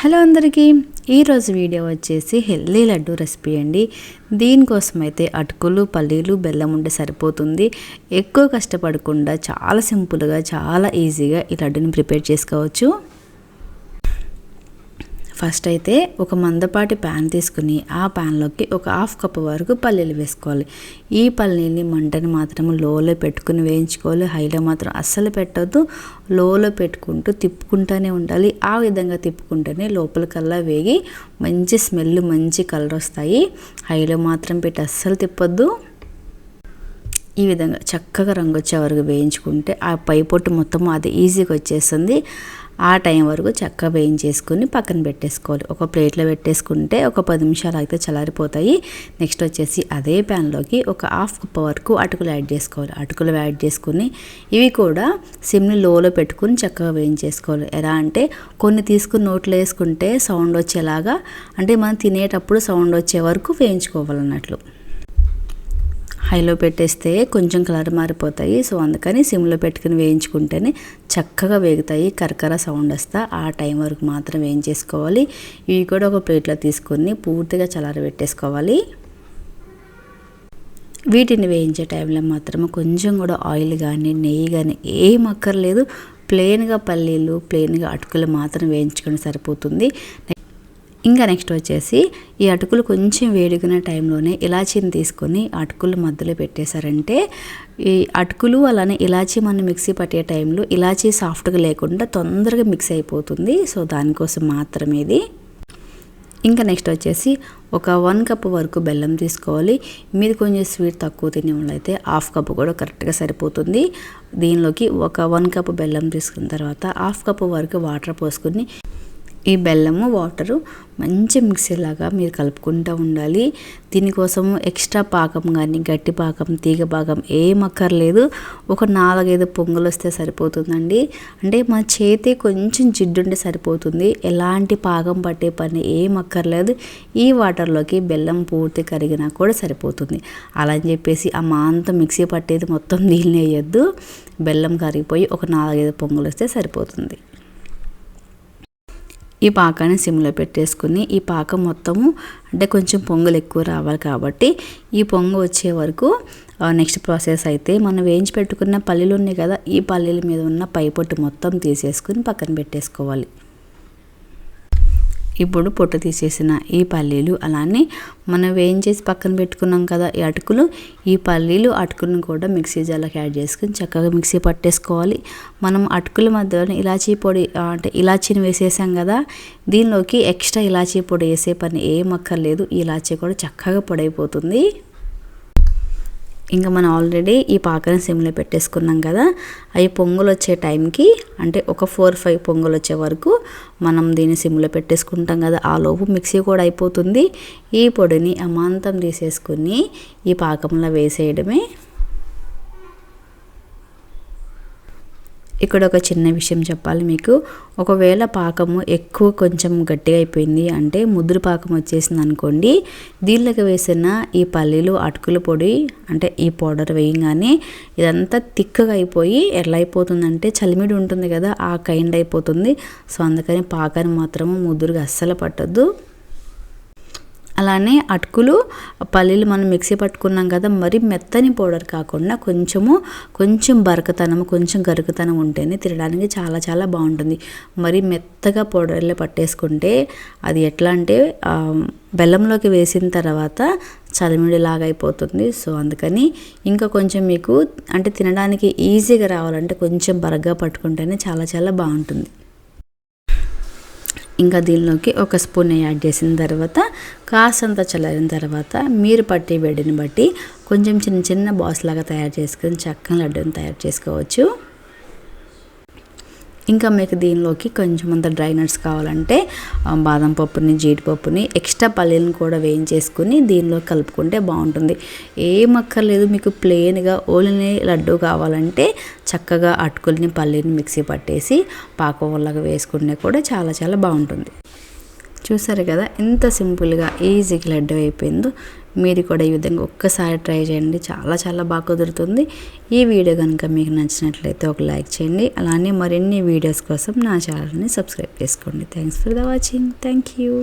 Hello అందరికీ ఈరోజు video వచ్చేసి హెల్దీ లడ్డు రెసిపీ అండి. దీనికోసం అయితే అటుకులు పల్లీలు బెల్లం ఉంటే సరిపోతుంది. ఎక్కువ కష్టపడకుండా చాలా సింపుల్గా చాలా ఈజీగా ఈ లడ్డుని ప్రిపేర్ చేసుకోవచ్చు. ఫస్ట్ అయితే ఒక మందపాటి ప్యాన్ తీసుకుని ఆ ప్యాన్లోకి ఒక హాఫ్ కప్ వరకు పల్లీలు వేసుకోవాలి. ఈ పల్లీని మంటని మాత్రం లోలో పెట్టుకుని వేయించుకోవాలి. హైలో మాత్రం అస్సలు పెట్టద్దు. లోలో పెట్టుకుంటూ తిప్పుకుంటూనే ఉండాలి. ఆ విధంగా తిప్పుకుంటేనే లోపలికల్లా వేగి మంచి స్మెల్ మంచి కలర్ వస్తాయి. హైలో మాత్రం పెట్టి అస్సలు తిప్పొద్దు. ఈ విధంగా చక్కగా రంగు వచ్చే వరకు వేయించుకుంటే ఆ పై పొట్టు మొత్తం అది ఈజీగా వచ్చేస్తుంది. ఆ టైం వరకు చక్కగా వేయించేసుకొని పక్కన పెట్టేసుకోవాలి. ఒక ప్లేట్లో పెట్టేసుకుంటే ఒక పది నిమిషాలు అయితే చల్లారిపోతాయి. నెక్స్ట్ వచ్చేసి అదే ప్యాన్లోకి ఒక హాఫ్ కప్ వరకు అటుకులు యాడ్ చేసుకోవాలి. అటుకులు యాడ్ చేసుకుని ఇవి కూడా సిమ్ని లోలో పెట్టుకుని చక్కగా వేయించేసుకోవాలి. ఎలా అంటే కొన్ని తీసుకుని నోట్లో వేసుకుంటే సౌండ్ వచ్చేలాగా అంటే మనం తినేటప్పుడు సౌండ్ వచ్చే వరకు వేయించుకోవాలన్నట్లు. హైలో పెట్టేస్తే కొంచెం కలర్ మారిపోతాయి. సో అందుకని సిమ్లో పెట్టుకుని వేయించుకుంటేనే చక్కగా వేగుతాయి. కరకర సౌండ్ వస్తా ఆ టైం వరకు మాత్రం వేయించేసుకోవాలి. ఇవి కూడా ఒక ప్లేట్లో తీసుకొని పూర్తిగా పెట్టేసుకోవాలి. వీటిని వేయించే టైంలో మాత్రం కొంచెం కూడా ఆయిల్ కానీ నెయ్యి కానీ ఏం అక్కర్లేదు. ప్లెయిన్గా పల్లీలు ప్లెయిన్గా అటుకులు మాత్రం వేయించుకొని సరిపోతుంది. ఇంకా నెక్స్ట్ వచ్చేసి ఈ అటుకులు కొంచెం వేడిగిన టైంలోనే ఇలాచీని తీసుకొని అటుకులు మధ్యలో పెట్టేశారంటే ఈ అటుకులు అలానే ఇలాచీ మనం మిక్సీ పట్టే టైంలో ఇలాచీ సాఫ్ట్గా లేకుండా తొందరగా మిక్స్ అయిపోతుంది. సో దానికోసం మాత్రమే ఇది. ఇంకా నెక్స్ట్ వచ్చేసి ఒక వన్ కప్ వరకు బెల్లం తీసుకోవాలి. మీరు కొంచెం స్వీట్ తక్కువ తినే వాళ్ళైతే హాఫ్ కప్ కూడా కరెక్ట్గా సరిపోతుంది. దీనిలోకి ఒక వన్ కప్ బెల్లం తీసుకున్న తర్వాత హాఫ్ కప్ వరకు వాటర్ పోసుకొని ఈ బెల్లము వాటరు మంచి మిక్సీలాగా మీరు కలుపుకుంటూ ఉండాలి. దీనికోసము ఎక్స్ట్రా పాకం కానీ గట్టి పాకం తీగ పాకం ఏం అక్కర్లేదు. ఒక నాలుగైదు పొంగులు వస్తే సరిపోతుందండి. అంటే మా చేతి కొంచెం జిడ్డుంటే సరిపోతుంది. ఎలాంటి పాకం పట్టే పని ఏం అక్కర్లేదు. ఈ వాటర్లోకి బెల్లం పూర్తి కరిగినా కూడా సరిపోతుంది. అలా అని చెప్పేసి ఆ అంత మిక్సీ పట్టేది మొత్తం నీళ్ళు వేయద్దు. బెల్లం కరిగిపోయి ఒక నాలుగైదు పొంగులు వస్తే సరిపోతుంది. ఈ పాకాన్ని సిమ్లో పెట్టేసుకుని ఈ పాకం మొత్తము అంటే కొంచెం పొంగులు ఎక్కువ రావాలి కాబట్టి ఈ పొంగు వచ్చే వరకు నెక్స్ట్ ప్రాసెస్ అయితే మనం వేయించి పెట్టుకున్న పల్లీలు ఉన్నాయి కదా ఈ పల్లీల మీద ఉన్న పైపొట్టు మొత్తం తీసేసుకుని పక్కన పెట్టేసుకోవాలి. ఇప్పుడు పొట్టు తీసేసిన ఈ పల్లీలు అలానే మనం వేయించేసి పక్కన పెట్టుకున్నాం కదా ఈ అటుకులు ఈ పల్లీలు అటుకులను కూడా మిక్సీ జార్లోకి యాడ్ చేసుకుని చక్కగా మిక్సీ పట్టేసుకోవాలి. మనం అటుకుల మధ్యలో ఇలాచీ పొడి అంటే ఇలాచీని వేసేసాం కదా దీనిలోకి ఎక్స్ట్రా ఇలాచీ పొడి వేసే పని ఏం అక్కర్లేదు. ఇలాచీ కూడా చక్కగా పొడైపోతుంది. ఇంకా మనం ఆల్రెడీ ఈ పాకని సిమ్లో పెట్టేసుకున్నాం కదా. అవి పొంగులు వచ్చే టైంకి అంటే ఒక ఫోర్ ఫైవ్ పొంగులు వచ్చే వరకు మనం దీన్ని సిమ్లో పెట్టేసుకుంటాం కదా. ఆ లోపు మిక్సీ కూడా అయిపోతుంది. ఈ పొడిని అమాంతం తీసేసుకుని ఈ పాకంలో వేసేయడమే ఇక్కడ ఒక చిన్న విషయం చెప్పాలి మీకు. ఒకవేళ పాకము ఎక్కువ కొంచెం గట్టిగా అయిపోయింది అంటే ముదురు పాకం వచ్చేసింది అనుకోండి. దీనిలోకి వేసిన ఈ పల్లీలు అటుకుల పొడి అంటే ఈ పౌడర్ వేయంగానే ఇదంతా తిక్కగా అయిపోయి ఎట్లా అయిపోతుందంటే చలిమిడి ఉంటుంది కదా ఆ కైండ్ అయిపోతుంది. సో అందుకని పాకాన్ని మాత్రము ముద్దురుగా అస్సలు పట్టద్దు. అలానే అటుకులు పల్లీలు మనం మిక్సీ పట్టుకున్నాం కదా మరి మెత్తని పౌడర్ కాకుండా కొంచెము కొంచెం బరకతనం కొంచెం గరుకుతనం ఉంటేనే తినడానికి చాలా చాలా బాగుంటుంది. మరి మెత్తగా పౌడర్లో పట్టేసుకుంటే అది ఎట్లా అంటే బెల్లంలోకి వేసిన తర్వాత చలిమిడిలాగా అయిపోతుంది. సో అందుకని ఇంకా కొంచెం మీకు అంటే తినడానికి ఈజీగా రావాలంటే కొంచెం బరగ్గా పట్టుకుంటేనే చాలా చాలా బాగుంటుంది. ఇంకా దీనిలోకి ఒక స్పూన్ యాడ్ చేసిన తర్వాత కాసంత చల్లారిన తర్వాత మీరు పట్టే వేడిని బట్టి కొంచెం చిన్న చిన్న బాస్ లాగా తయారు చేసుకుని చక్కని లడ్డూని తయారు చేసుకోవచ్చు. ఇంకా మీకు దీనిలోకి కొంచెం అంత డ్రై నట్స్ కావాలంటే బాదం పప్పుని జీడిపప్పుని ఎక్స్ట్రా పల్లీలను కూడా వేయించేసుకుని దీనిలో కలుపుకుంటే బాగుంటుంది. ఏం అక్కర్లేదు మీకు ప్లెయిన్గా ఓలిని లడ్డు కావాలంటే చక్కగా అటుకుల్ని పల్లీని మిక్సీ పట్టేసి పాకం వల్లగా వేసుకుంటే కూడా చాలా చాలా బాగుంటుంది. చూసారు కదా ఎంత సింపుల్గా ఈజీగా లడ్డు అయిపోయిందో. మీరు కూడా ఈ విధంగా ఒక్కసారి ట్రై చేయండి. చాలా చాలా బాగా కుదురుతుంది. ఈ వీడియో కనుక మీకు నచ్చినట్లయితే ఒక లైక్ చేయండి. అలానే మరిన్ని వీడియోస్ కోసం నా ఛానల్ని సబ్స్క్రైబ్ చేసుకోండి. Thanks for the watching. Thank you.